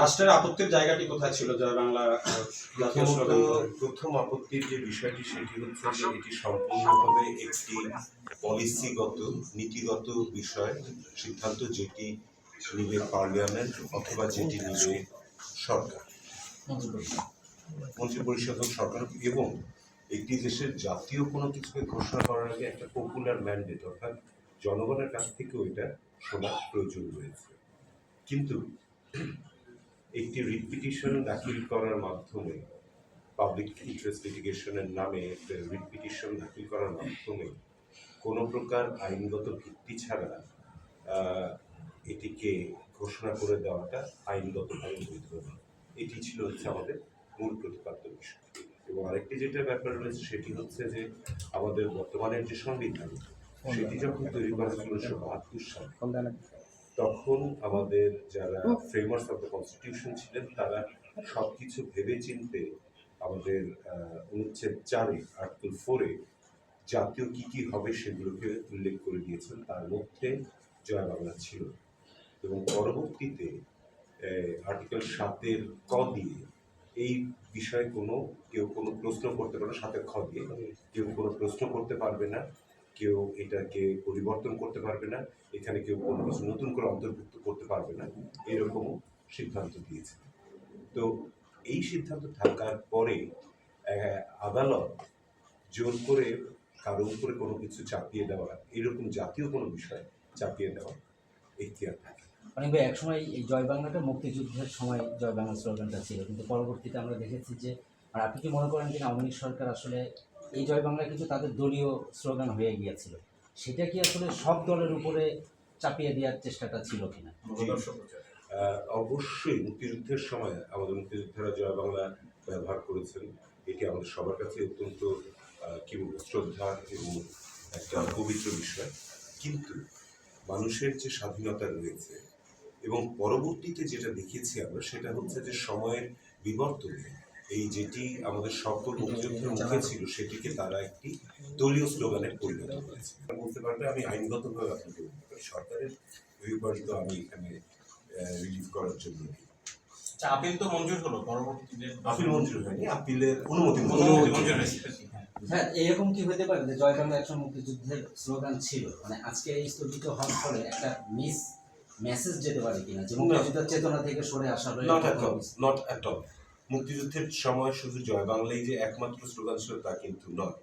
রাষ্ট্রের আপত্তির জায়গাটি কোথায় ছিল জয় বাংলা জাতীয় স্লোগান প্রথম আপত্তির যে বিষয়টি সেটি হচ্ছে এটি সম্পূর্ণভাবে একটি পলিসিগত নীতিগত বিষয় সিদ্ধান্ত যেটি নিবে পার্লামেন্ট অথবা যেটি নিবে সরকার। মন্ত্রী পরিষদ সরকার এবং একটি দেশের জাতীয় কোনো কিছুকে ঘোষণা করার আগে একটা পপুলার ম্যান্ডেট অর্থাৎ জনগণের কাছ থেকেও এটা শোনার প্রয়োজন রয়েছে। কিন্তু একটি রিপিটিশন দাখিল করার মাধ্যমে পাবলিক ইন্টারেস্ট লিটিগেশনের নামে একটা রিপিটিশন দাখিল করার মাধ্যমে কোনো প্রকার আইনগত ভিত্তি ছাড়া এটিকে ঘোষণা করে দেওয়াটা আইনগতভাবে বৈধ এটি ছিল হচ্ছে আমাদের মূল প্রতিপাদ্য বিষয়। এবং আরেকটি যেটা ব্যাপার রয়েছে সেটি হচ্ছে যে আমাদের বর্তমানের যে সংবিধান সেটি যখন তৈরি করা ছিল উনিশশো বাহাত্তর সালে তখন আমাদের যারা ফ্রেমার্স অফ দ্য কনস্টিটিউশন ছিলেন তারা সব কিছু ভেবে চিনতে আমাদের অনুচ্ছেদ চারে আর্টিকেল ফোরে জাতীয় কি কি হবে সেগুলোকে উল্লেখ করে দিয়েছেন। তার মধ্যে জয় বাংলা ছিল এবং পরবর্তীতে আর্টিকেল সাতের ক দিয়ে এই বিষয়ে কোনো কেউ কোনো প্রশ্ন করতে পারে সাথে খ দিয়ে কেউ কোনো প্রশ্ন করতে পারবে না। কেউ এটাকে পরিবর্তন করতে পারবে না, এখানে কেউ কোনো কিছু নতুন করে অন্তর্ভুক্ত করতে পারবে না, এরকমও সিদ্ধান্ত দিয়েছে। তো এই সিদ্ধান্ত থাকার পরে আদালত জোর করে কারও উপরে কোনো কিছু চাপিয়ে দেওয়া, এরকম জাতীয় কোনো বিষয় চাপিয়ে দেওয়া এখতিয়ার থাকে অনেক ভাই, একসময় এই জয় বাংলাটা মুক্তিযুদ্ধের সময় জয় বাংলা স্লোগানটা ছিল, কিন্তু পরবর্তীতে আমরা দেখেছি যে, আর আপনি কি মনে করেন কিনা আওয়ামী সরকার আসলে এই জয় বাংলা কিন্তু তাদের দলীয় স্লোগান হয়ে গিয়েছিল। সেটা কি আসলে সব দলের উপরে চাপিয়ে দেওয়ার চেষ্টাটা ছিল কিনা? অবশ্যই মুক্তিযুদ্ধের সময় আমাদের মুক্তিযোদ্ধারা জয় বাংলা ব্যবহার করেছেন। এটি আমাদের সবার কাছে অত্যন্ত কি বলব শ্রদ্ধা এবং একটা পবিত্র বিষয়। কিন্তু মানুষের যে স্বাধীনতা রয়েছে এবং পরবর্তীতে যেটা দেখেছি আমরা, সেটা হচ্ছে যে সময়ের বিবর্তনে এই যেটি আমাদের সকল মুক্তিযুদ্ধের মুখে ছিল সেটিকে তারা একটি দলীয় স্লোগানে পরিণত করেছে। বলতে পারবে আমি আইনগতভাবে আপনাকে সরকারের ভিউ পয়েন্ট তো আমি এখানে রিলিভ করার জন্য আচ্ছা আপিল তো মঞ্জুর হলো পরবর্তীতে? আপিল মঞ্জুর হয়নি আপিলের অনুমতি অনুমতি মঞ্জুর হয়েছে হ্যাঁ এরকম কি হতে পারে যে জয় বাংলা একসময় মুক্তিযুদ্ধের স্লোগান ছিল? মানে আজকে এই স্থগিত হওয়ার ফলে একটা মিস মেসেজ যেতে পারে কিনা? যে মুক্তিযুদ্ধের চেতনা থেকে সরে আসা not at all not at all মুক্তিযুদ্ধের সময় শুধু জয় বাংলাই যে একমাত্র স্লোগান ছিল তা কিন্তু নয়।